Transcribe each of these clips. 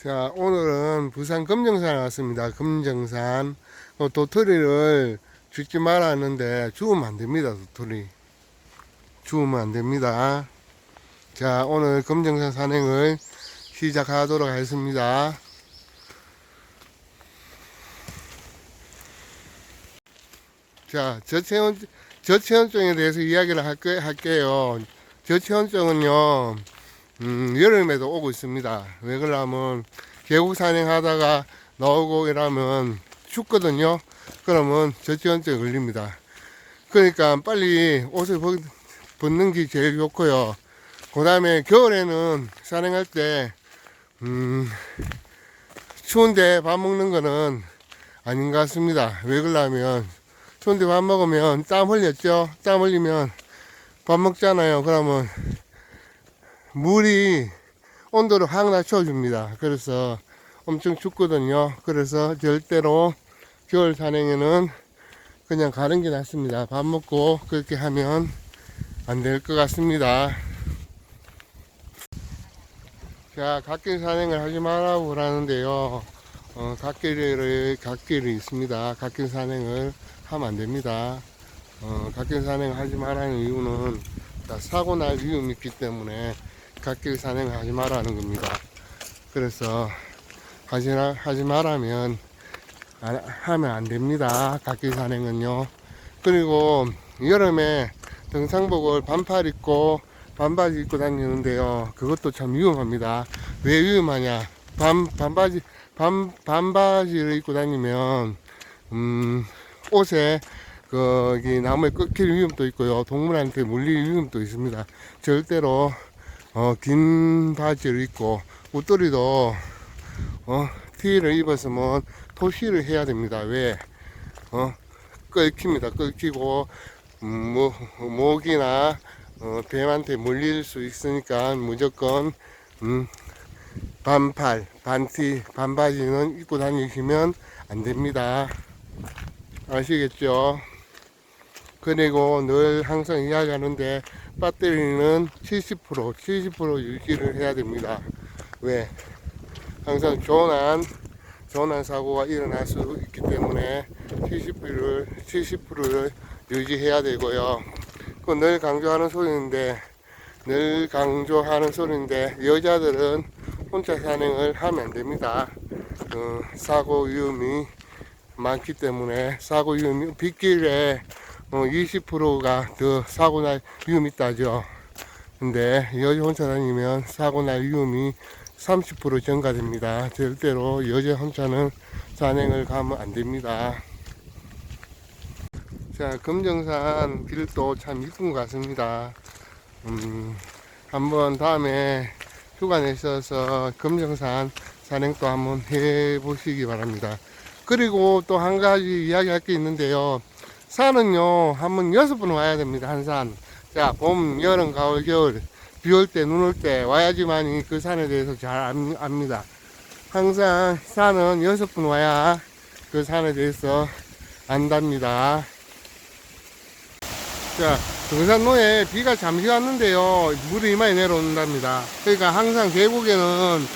자, 오늘은 부산 금정산에 왔습니다. 금정산. 어, 도토리를 죽지 말아 했는데 죽으면 안 됩니다, 도토리. 죽으면 안 됩니다. 자, 오늘 금정산 산행을 시작하도록 하겠습니다. 자, 저체온, 저체온증에 대해서 이야기를 할게, 할게요. 저체온증은요, 음, 여름에도 오고 있습니다. 왜 그러냐면, 계곡 산행하다가 나오고 이러면 춥거든요. 그러면 저체온증 걸립니다. 그러니까 빨리 옷을 벗, 벗는 게 제일 좋고요. 그 다음에 겨울에는 산행할 때, 음, 추운데 밥 먹는 거는 아닌 것 같습니다. 왜 그러냐면, 추운데 밥 먹으면 땀 흘렸죠? 땀 흘리면 밥 먹잖아요. 그러면 물이 온도를 확 낮춰줍니다. 그래서 엄청 춥거든요. 그래서 절대로 겨울 산행에는 그냥 가는 게 낫습니다. 밥 먹고 그렇게 하면 안 될 것 같습니다. 자, 갓길 산행을 하지 말라고 그러는데요. 어, 갓길을, 갓길이 있습니다. 갓길 산행을 하면 안 됩니다. 어, 갓길 산행 하지 말라는 이유는 다 사고 날 위험이 있기 때문에 갓길 산행 하지 말라는 겁니다. 그래서 하지, 하지 말라면 안- 하면 안 됩니다. 갓길 산행은요. 그리고 여름에 등산복을 반팔 입고 반바지 입고 다니는데요. 그것도 참 위험합니다. 왜 위험하냐? 반, 반바지, 반, 반바지를 입고 다니면, 음, 옷에 거기 나무에 꺾일 위험도 있고요. 동물한테 물릴 위험도 있습니다. 절대로 어, 긴 바지를 입고 옷도리도 어, 티를 입었으면 토시를 해야 됩니다. 왜? 어, 끓깁니다. 끓기고 음, 뭐, 목이나 어, 뱀한테 물릴 수 있으니까 무조건 음, 반팔, 반티, 반바지는 입고 다니시면 안 됩니다. 아시겠죠? 그리고 늘 항상 이야기하는데 배터리는 70% 70% 유지를 해야 됩니다. 왜? 항상 조난 조난 사고가 일어날 수 있기 때문에 70%를 70%를 유지해야 되고요. 그늘 강조하는 소리인데 늘 강조하는 소리인데 여자들은 혼자 산행을 하면 안 됩니다. 어, 사고 위험이 많기 때문에 사고 위험이 빗길에 어, 20%가 더 사고 날 위험이 있다죠. 근데 여자 혼자 다니면 사고 날 위험이 30% 증가됩니다. 절대로 여자 혼자는 산행을 가면 안 됩니다. 자, 금정산 길도 참 이쁜 것 같습니다. 음, 한번 다음에 휴가 내셔서 금정산 산행도 한번 해보시기 바랍니다. 그리고 또 한 가지 이야기할 게 있는데요. 산은요, 한번 여섯 번 와야 됩니다, 한 산. 자, 봄, 여름, 가을, 겨울. 비 올 때, 눈 올 때 와야지만이 그 산에 대해서 잘 압- 압니다. 항상 산은 여섯 번 와야 그 산에 대해서 안답니다. 자, 등산로에 비가 잠시 왔는데요. 물이 이마에 내려온답니다. 그러니까 항상 계곡에는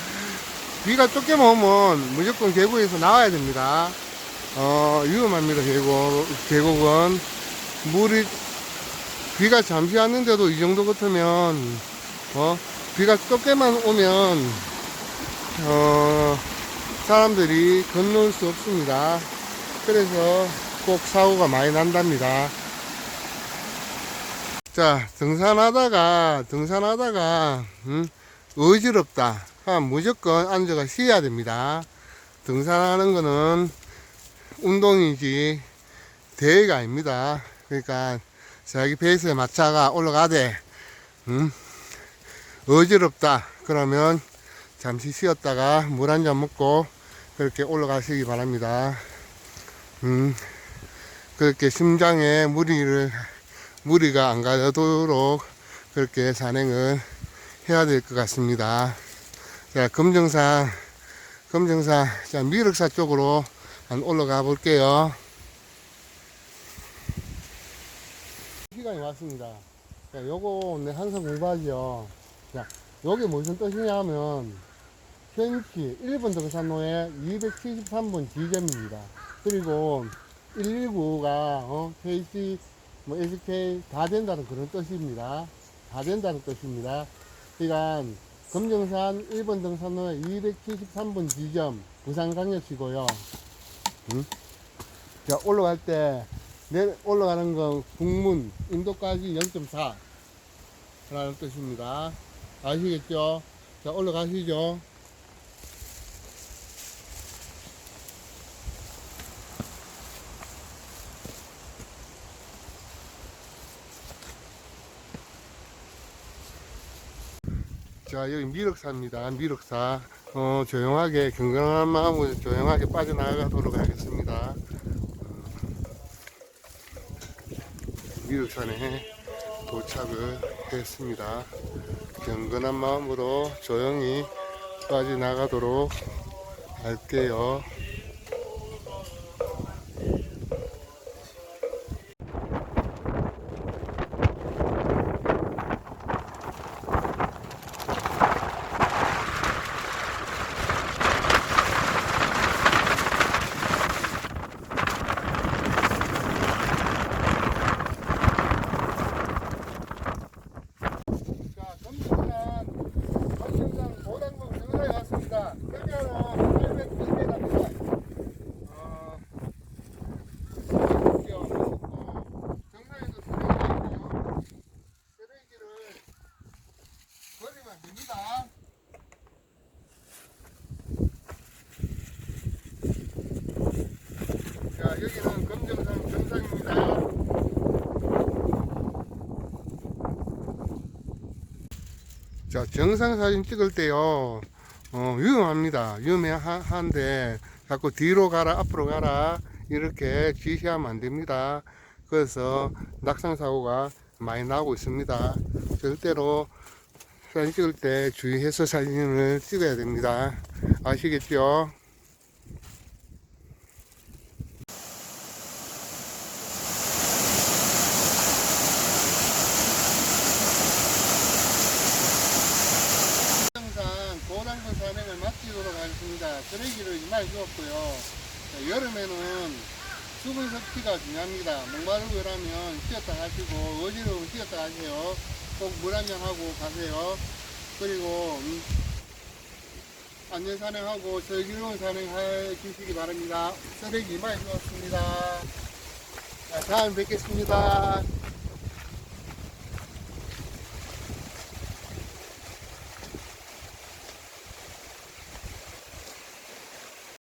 비가 쫓겨만 오면 무조건 계곡에서 나와야 됩니다. 어, 위험합니다, 계곡, 계곡은. 물이, 비가 잠시 왔는데도 이 정도 같으면, 어, 비가 쫓겨만 오면, 어, 사람들이 건널 수 없습니다. 그래서 꼭 사고가 많이 난답니다. 자, 등산하다가, 등산하다가, 음, 어지럽다. 하면 무조건 앉아가 쉬어야 됩니다. 등산하는 거는 운동이지, 대회가 아닙니다. 그러니까, 자기 페이스에 맞춰가 올라가되, 음, 어지럽다. 그러면 잠시 쉬었다가 물 한 잔 먹고 그렇게 올라가시기 바랍니다. 음, 그렇게 심장에 무리를 무리가 안 가도록 그렇게 산행을 해야 될 것 같습니다. 자, 금정산, 금정산, 자, 미륵사 쪽으로 한 올라가 볼게요. 시간이 왔습니다. 자, 요거 내 항상 공부하죠. 자, 요게 무슨 뜻이냐면, 현지 1번 등산로에 273번 지점입니다. 그리고 119가 어, KC, 뭐 SK 다 된다는 그런 뜻입니다. 다 된다는 뜻입니다. 그러니까 금정산 1번 등산로에 273번 지점 부산강역시고요. 응? 자 올라갈 때 내 올라가는 건 북문 인도까지 0.4 라는 뜻입니다. 아시겠죠? 자 올라가시죠. 자 여기 미륵사입니다 미륵사 어, 조용하게 경건한 마음으로 조용하게 빠져나가도록 하겠습니다. 미륵산에 도착을 했습니다. 경건한 마음으로 조용히 빠져나가도록 할게요 자, 전북산 관심산 고당봉 정상에 왔습니다. 여기는 800m입니다. 어, 볼게요. 어, 정상에서 쓰레기가 있고요. 쓰레기를 버리면 안 됩니다. 자, 여기는 금정산 정상입니다. 자, 정상 사진 찍을 때요, 어, 위험합니다. 위험한데, 자꾸 뒤로 가라, 앞으로 가라, 이렇게 지시하면 안 됩니다. 그래서 낙상 사고가 많이 나오고 있습니다. 절대로 사진 찍을 때 주의해서 사진을 찍어야 됩니다. 아시겠죠? 항상 고단군 마치도록 하겠습니다. 쓰레기를 많이 주었고요. 자, 여름에는 수분 섭취가 중요합니다. 목마르고 이러면 쉬었다 가시고 어지러우면 쉬었다 가세요. 꼭 물 한 잔 하고 가세요. 그리고 음, 안전 산행하고 즐거운 산행해 주시기 바랍니다. 쓰레기 많이 주었습니다. 자, 다음에 뵙겠습니다.